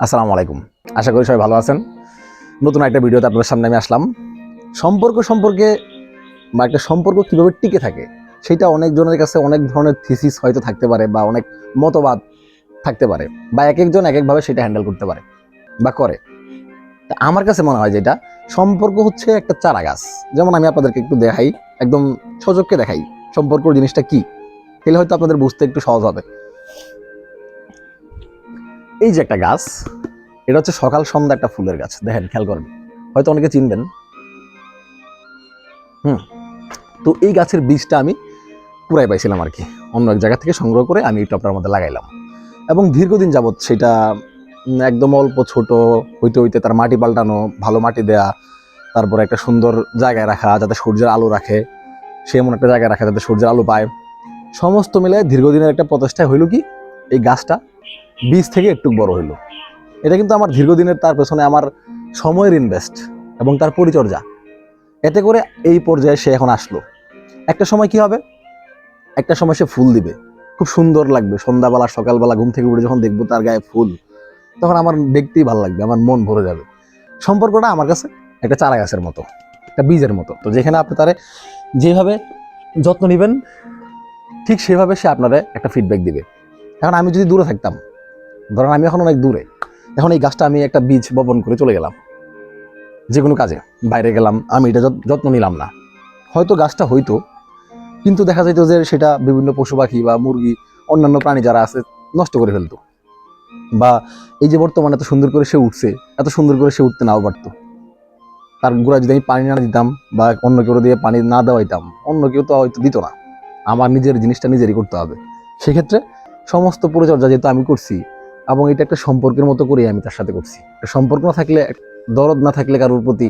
আসসালামু আলাইকুম। আশা করি সবাই ভালো আছেন। নতুন একটা ভিডিওতে আপনাদের সামনে আমি আসলাম। সম্পর্ক সম্পর্কে বা একটা সম্পর্ক কীভাবে টিকে থাকে, সেটা অনেকজনের কাছে অনেক ধরনের থিসিস হয়তো থাকতে পারে বা অনেক মতবাদ থাকতে পারে বা এক একজন এক একভাবে সেটা হ্যান্ডেল করতে পারে বা করে। তা আমার কাছে মনে হয় যেটা, সম্পর্ক হচ্ছে একটা চারা গাছ। যেমন আমি আপনাদেরকে একটু দেখাই, একদম সচককে দেখাই সম্পর্ক জিনিসটা কি। তাহলে হয়তো আপনাদের বুঝতে একটু সহজ হবে। এই যে একটা গাছ, এটা হচ্ছে সকাল সন্ধ্যা একটা ফুলের গাছ। দেখেন, খেয়াল করবেন হয়তো অনেকে চিনবেন। হুম। তো এই গাছের বীজটা আমি কুড়াই পাইছিলাম আর কি। অন্য এক জায়গা থেকে সংগ্রহ করে আমি এই টপটার মধ্যে লাগাইলাম। এবং দীর্ঘদিন যাবৎ সেটা একদম অল্প ছোট, হইতে হইতে তার মাটি পাল্টানো, ভালো মাটি দেয়া, তারপরে একটা সুন্দর জায়গায় রাখা, যাতে সূর্যের আলো রাখে, সে এমন একটা জায়গায় রাখা যাতে সূর্যের আলো পায়। সমস্ত মিলে দীর্ঘদিনের একটা প্রচেষ্টা হইল কি, এই গাছটা বীজ থেকে একটু বড় হইল। এটা কিন্তু আমার দীর্ঘদিনের, তার পেছনে আমার সময়ের ইনভেস্ট এবং তার পরিচর্যা। এতে করে এই পর্যায়ে সে এখন আসলো। একটা সময় কি হবে? একটা সময় সে ফুল দিবে। খুব সুন্দর লাগবে। সন্ধ্যাবেলা, সকালবেলা ঘুম থেকে উঠে যখন দেখব তার গায়ে ফুল, তখন আমার দেখতেই ভালো লাগবে, আমার মন ভরে যাবে। সম্পর্কটা আমার কাছে একটা চারা গাছের মতো, একটা বীজের মতো। তো যেখানে আপনি তারে যেভাবে যত্ন নেবেন, ঠিক সেভাবে সে আপনারা একটা ফিডব্যাক দিবে। এখন আমি যদি দূরে থাকতাম, ধরেন আমি এখন অনেক দূরে, এখন এই গাছটা আমি একটা বীজ বপন করে চলে গেলাম। যে কোনো কাজে, বাইরে গেলাম, আমি এটা যত- যত্ন নিলাম না। হয়তো গাছটা হইতো, কিন্তু দেখা যাইতো যে সেটা বিভিন্ন পশু পাখি বা মুরগি, অন্যান্য প্রাণী যারা আছে, নষ্ট করে ফেলতো। বা এই যে বর্তমানে এত সুন্দর করে সে উঠছে, এত সুন্দর করে সে উঠতে নাও পারতো। তার গোড়া যদি আমি পানি না দিতাম বা অন্য কেউ দিয়ে পানি না দেওয়াইতাম অন্য কেউ তো হয়তো দিত না। আমার নিজের জিনিসটা নিজেরই করতে হবে। সেক্ষেত্রে সমস্ত পরিচর্যা যেহেতু আমি করছি, এবং এটা একটা সম্পর্কের মতো করেই আমি তার সাথে করছি। সম্পর্ক না থাকলে দরদ না থাকলে কারোর প্রতি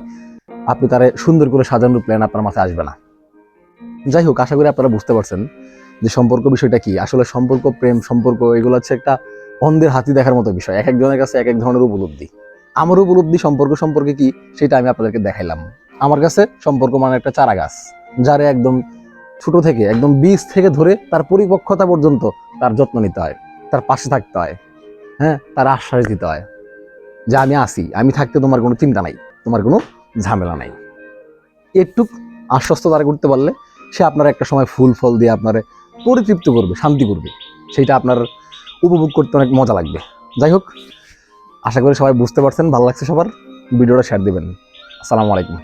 আপনি তারা সুন্দর করে সাজানোর প্ল্যান আপনার মাথায় আসবে না। যাই হোক, আশা করি আপনারা বুঝতে পারছেন যে সম্পর্ক বিষয়টা কি। আসলে সম্পর্ক, প্রেম, সম্পর্ক, এগুলো হচ্ছে একটা অন্ধের হাতি দেখার মতো বিষয়। এক একজনের কাছে এক এক ধরনের উপলব্ধি। আমার উপলব্ধি সম্পর্ক সম্পর্কে কি, সেটা আমি আপনাদেরকে দেখাইলাম। আমার কাছে সম্পর্ক মানে একটা চারা গাছ যারে একদম ছোট থেকে, একদম বীজ থেকে ধরে তার পরিপক্কতা পর্যন্ত তার যত্ন নিতে হয়, তার পাশে থাকতে হয় হ্যাঁ তার আশ্বাস দিতে হয় যে আমি আসি আমি থাকতে তোমার কোনো চিন্তা নাই, তোমার কোনো ঝামেলা নাই। একটুক আশ্বস্ত তারা করতে পারলে সে আপনার একটা সময় ফুল ফল দিয়ে আপনার পরিতৃপ্ত করবে, শান্তি করবে, সেইটা আপনার উপভোগ করতে অনেক মজা লাগবে। যাই হোক, আশা করি সবাই বুঝতে পারছেন, ভালো লাগছে সবার, ভিডিওটা শেয়ার দিবেন। আসসালামু আলাইকুম।